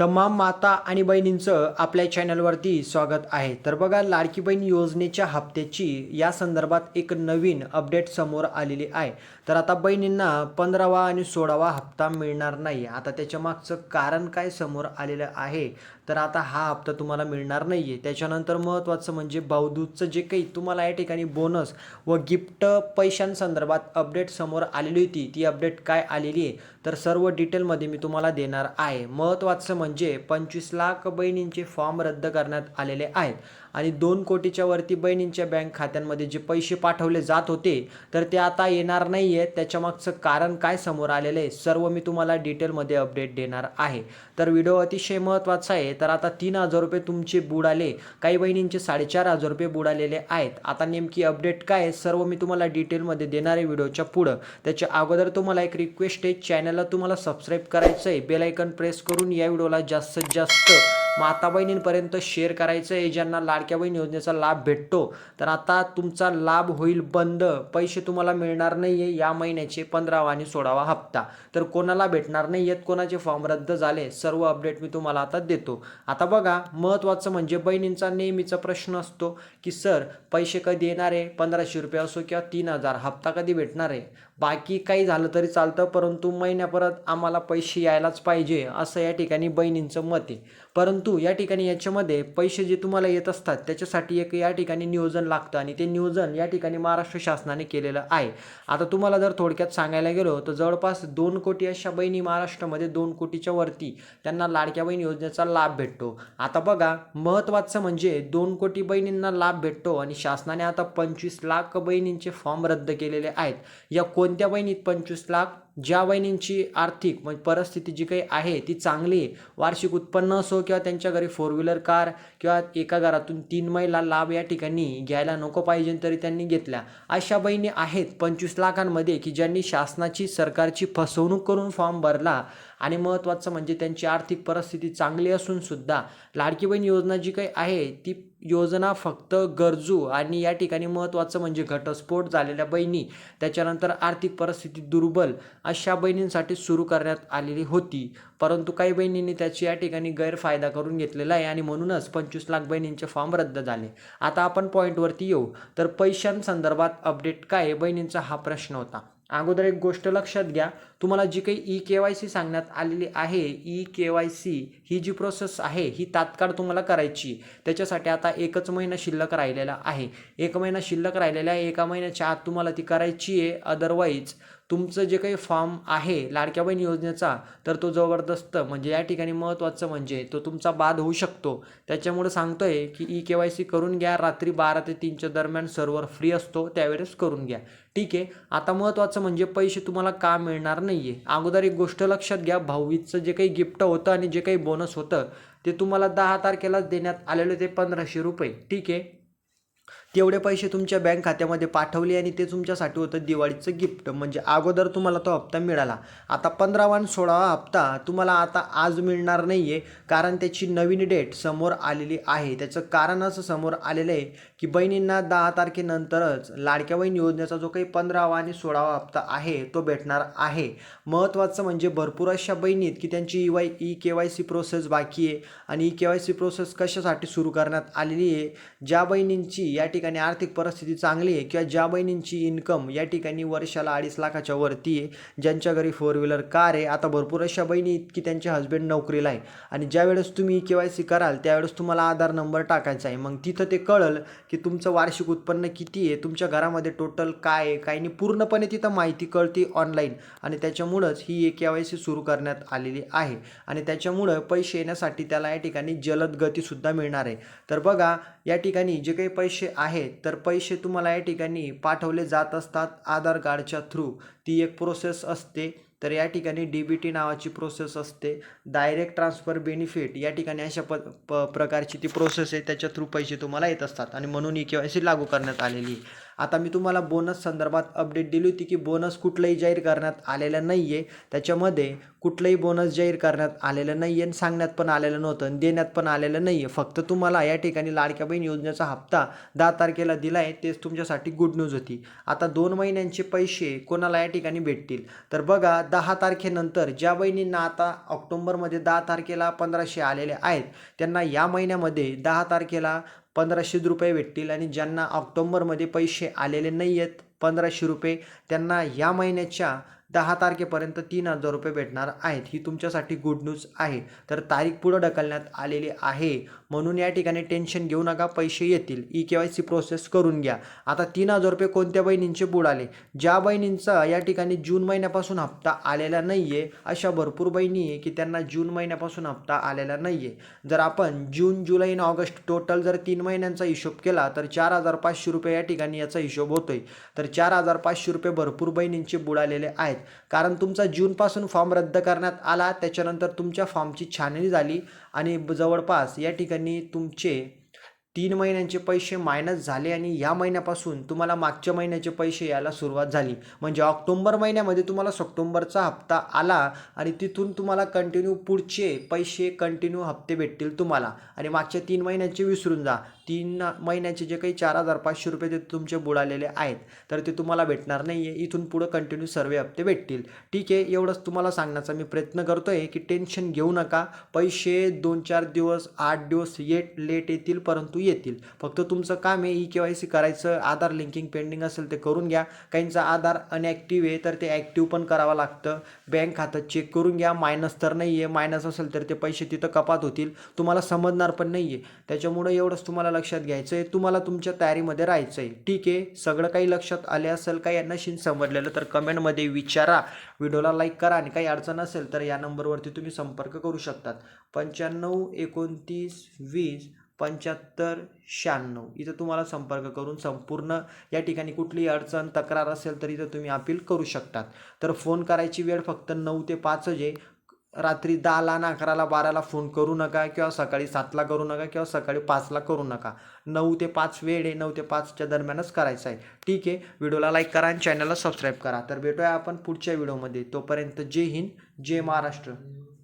तमाम माता आणि बहिणींचं आपल्या चॅनलवरती स्वागत आहे. तर बघा लाडकी बहीण योजनेच्या हप्त्याची या संदर्भात एक नवीन अपडेट समोर आलेली आहे. तर आता बहिणींना पंधरावा आणि सोळावा हप्ता मिळणार नाही. आता त्याच्या मागचं कारण काय समोर आलेलं आहे? तर आता हा हप्ता तुम्हाला मिळणार नाही आहे त्याच्यानंतर महत्त्वाचं म्हणजे बावदूतचं जे काही तुम्हाला या ठिकाणी बोनस व गिफ्ट पैशांसंदर्भात अपडेट समोर आलेली होती ती अपडेट काय आलेली आहे तर सर्व डिटेलमध्ये मी तुम्हाला देणार आहे. महत्त्वाचं म्हणजे पंचवीस लाख बहिणींचे फॉर्म रद्द करण्यात आलेले आहेत. आणि दोन कोटीच्या वरती बहिणींच्या बँक खात्यांमध्ये जे पैसे पाठवले जात होते तर ते आता येणार नाही आहे त्याच्यामागचं कारण काय समोर आलेलं आहे सर्व मी तुम्हाला डिटेलमध्ये अपडेट देणार आहे. तर व्हिडिओ अतिशय महत्त्वाचा आहे. तर आता तीन हजार रुपये तुमचे बुडाले. काही बहिणींचे साडेचार हजार रुपये बुडालेले आहेत. आता नेमकी अपडेट काय आहे सर्व मी तुम्हाला डिटेलमध्ये देणार आहे व्हिडिओच्या पुढं. त्याच्या अगोदर तुम्हाला एक रिक्वेस्ट आहे चॅनलला तुम्हाला सबस्क्राईब करायचं आहे. बेलायकन प्रेस करून या व्हिडिओला जास्तीत जास्त माता बहिणींपर्यंत शेअर करायचं आहे ज्यांना लाडक्या बहीण योजनेचा लाभ भेटतो तर आता तुमचा लाभ होईल बंद. पैसे तुम्हाला मिळणार नाही आहे या महिन्याचे पंधरावा आणि सोळावा हप्ता. तर कोणाला भेटणार नाही आहेत कोणाचे फॉर्म रद्द झाले सर्व अपडेट मी तुम्हाला आता देतो. आता बघा महत्त्वाचं म्हणजे बहिणींचा नेहमीचा प्रश्न असतो की सर पैसे कधी येणार आहे? पंधराशे रुपये असो किंवा तीन हजार हप्ता कधी भेटणार आहे? बाकी काही झालं तरी चालतं परंतु महिन्यापरत आम्हाला पैसे यायलाच पाहिजे. असं या ठिकाणी बहिणींचं मत आहे. परंतु या ठिकाणी याच्यामध्ये पैसे जे तुम्हाला येत असतात त्याच्यासाठी एक या ठिकाणी नियोजन लागतं आणि ते नियोजन या ठिकाणी महाराष्ट्र शासनाने केलेलं आहे. आता तुम्हाला जर थोडक्यात सांगायला गेलो तर जवळपास दोन कोटी अशा बहिणी महाराष्ट्रामध्ये दोन कोटीच्या वरती त्यांना लाडक्या बहीण योजनेचा लाभ भेटतो. आता बघा महत्त्वाचं म्हणजे दोन कोटी बहिणींना लाभ भेटतो आणि शासनाने आता पंचवीस लाख बहिणींचे फॉर्म रद्द केलेले आहेत. या कोणत्या बहिणीत पंचवीस लाख? ज्या बहिणींची आर्थिक म्हणजे परिस्थिती जी काही आहे ती चांगली वार्षिक उत्पन्न असो किंवा त्यांच्या घरी फोर व्हीलर कार किंवा एका घरातून तीन महिला लाभ या ठिकाणी घ्यायला नको पाहिजे तरी त्यांनी घेतल्या. अशा बहिणी आहेत पंचवीस लाखांमध्ये की ज्यांनी शासनाची सरकारची फसवणूक करून फॉर्म भरला आणि महत्त्वाचं म्हणजे त्यांची आर्थिक परिस्थिती चांगली असून सुद्धा लाडकी बहीण योजना जी काही आहे ती योजना फक्त गरजू आणि या ठिकाणी महत्त्वाचं म्हणजे घटस्फोट झालेल्या बहिणी त्याच्यानंतर आर्थिक परिस्थिती दुर्बल अशा बहिणींसाठी सुरू करण्यात आलेली होती. परंतु काही बहिणींनी त्याची या ठिकाणी गैरफायदा करून घेतलेला आहे आणि म्हणूनच पंचवीस लाख बहिणींचे फॉर्म रद्द झाले. आता आपण पॉईंटवरती येऊ. तर पैशांसंदर्भात अपडेट काय आहे? बहिणींचा हा प्रश्न होता. अगोदर एक गोष्ट लक्षात घ्या. तुम्हाला जी काही ई के वाय सी सांगण्यात आलेली आहे ई के वाय सी ही जी प्रोसेस आहे ही तात्काळ तुम्हाला करायची. त्याच्यासाठी आता एकच महिना शिल्लक राहिलेला आहे. एक महिना शिल्लक राहिलेला आहे एका महिन्याच्या आत तुम्हाला ती करायची आहे. अदरवाईज तुमचं जे काही फॉर्म आहे लाडक्या बहीण योजनेचा तर तो जबरदस्त म्हणजे या ठिकाणी महत्त्वाचं म्हणजे तो तुमचा बाद होऊ शकतो. त्याच्यामुळे आहे की ई के वाय सी करून घ्या रात्री बारा ते तीनच्या दरम्यान सर्व्हर फ्री असतो त्यावेळेस करून घ्या. ठीक आहे आता महत्त्वाचं म्हणजे पैसे तुम्हाला का मिळणार नाही आहे अगोदर एक गोष्ट लक्षात घ्या भाऊवीचं जे काही गिफ्ट होतं आणि जे काही बोनस होतं ते तुम्हाला दहा तारखेलाच देण्यात आलेलं ते पंधराशे रुपये. ठीक आहे? तेवढे पैसे तुमच्या बँक खात्यामध्ये पाठवले आणि ते तुमच्यासाठी होतं दिवाळीचं गिफ्ट. म्हणजे अगोदर तुम्हाला तो हप्ता मिळाला. आता पंधरावा आणि सोळावा हप्ता तुम्हाला आता आज मिळणार नाही आहे कारण त्याची नवीन डेट समोर आलेली आहे. त्याचं कारण असं समोर आलेलं आहे की बहिणींना दहा तारखेनंतरच लाडक्या बहीण योजनेचा जो काही पंधरावा आणि सोळावा हप्ता आहे तो भेटणार आहे. महत्त्वाचं म्हणजे भरपूर अशा बहिणीत की त्यांची E Y E K Y C process बाकी आहे आणि E K Y C process कशासाठी सुरू करण्यात आलेली आहे ज्या बहिणींची या ठिकाणी आर्थिक परिस्थिती चांगली आहे किंवा ज्या बहिणींची इन्कम या ठिकाणी वर्षाला अडीच लाखाच्या वरती आहे ज्यांच्या घरी फोर व्हीलर कार आहे आता भरपूर अशा बहिणी की त्यांचे हस्बंड नोकरीला आहे. आणि ज्यावेळेस तुम्ही ई के वाय सी कराल त्यावेळेस तुम्हाला आधार नंबर टाकायचा आहे. मग तिथं ते कळल की तुमचं वार्षिक उत्पन्न किती आहे तुमच्या घरामध्ये टोटल काय आहे काही नाही. पूर्णपणे तिथं माहिती कळते ऑनलाईन आणि त्याच्यामुळंच ही के वाय सी सुरू करण्यात आलेली आहे. आणि त्याच्यामुळं पैसे येण्यासाठी त्याला या ठिकाणी जलद गतीसुद्धा मिळणार आहे. तर बघा या ठिकाणी जे काही पैसे आहेत तर पैसे तुम्हाला या ठिकाणी पाठवले जात असतात आधार कार्डच्या थ्रू ती एक प्रोसेस असते. तर या ठिकाणी डी बी टी नावाची प्रोसेस असते. डायरेक्ट ट्रान्सफर बेनिफिट या ठिकाणी अशा प प प्रकारची ती प्रोसेस आहे. त्याच्या थ्रू पैसे तुम्हाला येत असतात. आणि म्हणून ई के वाय सी लागू करण्यात आलेली आहे. आता मी तुम्हाला बोनस संदर्भात अपडेट दिली होती की बोनस कुठलंही जाहीर करण्यात आलेलं नाही आहे त्याच्यामध्ये कुठलंही बोनस जाहीर करण्यात आलेलं नाही आहे आणि सांगण्यात पण आलेलं नव्हतं आणि देण्यात पण आलेलं नाही आहे फक्त तुम्हाला या ठिकाणी लाडक्या बहीण योजनेचा हप्ता दहा तारखेला दिला आहे तेच तुमच्यासाठी गुड न्यूज होती. आता दोन महिन्यांचे पैसे कोणाला या ठिकाणी भेटतील? तर बघा दहा तारखेनंतर ज्या बहिणींना आता ऑक्टोबरमध्ये दहा तारखेला पंधराशे आलेले आहेत त्यांना या महिन्यामध्ये दहा तारखेला पंधराशे रुपये भेटतील आणि ज्यांना ऑक्टोंबरमध्ये पैसे आलेले नाही आहेत पंधराशे रुपये त्यांना या महिन्याच्या दहा तारखेपर्यंत तीन हजार रुपये भेटणार आहेत. ही तुमच्यासाठी गुड न्यूज आहे. तर तारीख पुढं ढकलण्यात आलेली आहे. म्हणून या ठिकाणी टेन्शन घेऊ नका. पैसे येतील. E K Y C process करून घ्या. आता तीन हजार रुपये कोणत्या बहिणींचे बुडाले ज्या बहिणींचा या ठिकाणी जून महिन्यापासून हप्ता आलेला नाही आहे अशा भरपूर बहिणी आहे की त्यांना जून महिन्यापासून हप्ता आलेला नाही आहे जर आपण जून जुलै आणि ऑगस्ट टोटल जर तीन महिन्यांचा हिशोब केला तर चार हजार पाचशे रुपये या ठिकाणी याचा हिशोब होतोय. तर चार हजार पाचशे रुपये भरपूर बहिणींचे बुडालेले आहेत. कारण तुमचा जूनपासून फॉर्म रद्द करण्यात आला त्याच्यानंतर तुमच्या फॉर्मची छाननी झाली आणि जवळपास या ठिकाणी तुमचे तीन महिन्यांचे पैसे मायनस झाले आणि या महिन्यापासून तुम्हाला मागच्या महिन्याचे पैसे यायला सुरुवात झाली. म्हणजे ऑक्टोंबर महिन्यामध्ये तुम्हाला सप्टेंबरचा हप्ता आला आणि तिथून तुम्हाला कंटिन्यू पुढचे पैसे कंटिन्यू हप्ते भेटतील तुम्हाला. आणि मागच्या तीन महिन्यांचे विसरून जा. तीन महिन्याचे जे काही चार हजार पाचशे रुपये ते तुमचे बुडालेले आहेत तर ते तुम्हाला भेटणार नाही आहे इथून पुढं कंटिन्यू सर्वे हप्ते भेटतील. ठीक आहे एवढंच तुम्हाला सांगण्याचा मी प्रयत्न करतो आहे की टेन्शन घेऊ नका. पैसे दोन चार दिवस आठ दिवस येट लेट येतील परंतु येतील. फक्त तुमचं काम आहे ई के वाय सी करायचं आधार लिंकिंग पेंडिंग असेल ते करून घ्या. काहींचा आधार अनॲक्टिव्ह आहे तर ते ॲक्टिव्ह पण करावं लागतं. बँक खातं चेक करून घ्या मायनस तर नाही आहे मायनस असेल तर ते पैसे तिथं कपात होतील. तुम्हाला समजणार पण नाही आहे त्याच्यामुळं एवढंच तुम्हाला लक्षात घ्यायचं आहे तुम्हाला तुमच्या तयारीमध्ये राहायचं आहे ठीक आहे सगळं काही लक्षात आले असेल काही नशीन समजलेलं तर कमेंटमध्ये विचारा. व्हिडिओला लाईक करा आणि काही अडचण असेल तर या नंबरवरती तुम्ही संपर्क करू शकतात. पंच्याण्णव एकोणतीस वीस पंच्याहत्तर शहाण्णव. इथं तुम्हाला संपर्क करून संपूर्ण या ठिकाणी कुठलीही अडचण तक्रार असेल तर इथं तुम्ही अपील करू शकतात. तर फोन करायची वेळ फक्त नऊ ते पाचच आहे. रात्री दहाला आणि अकराला बाराला फोन करू नका किंवा सकाळी सातला करू नका किंवा सकाळी पाचला करू नका. नऊ ते पाच वेळ आहे नऊ ते पाचच्या दरम्यानच करायचं आहे. ठीक आहे व्हिडिओला लाईक करा आणि चॅनलला सबस्क्राईब करा. तर भेटूया आपण पुढच्या व्हिडिओमध्ये. तोपर्यंत जय हिंद जय महाराष्ट्र.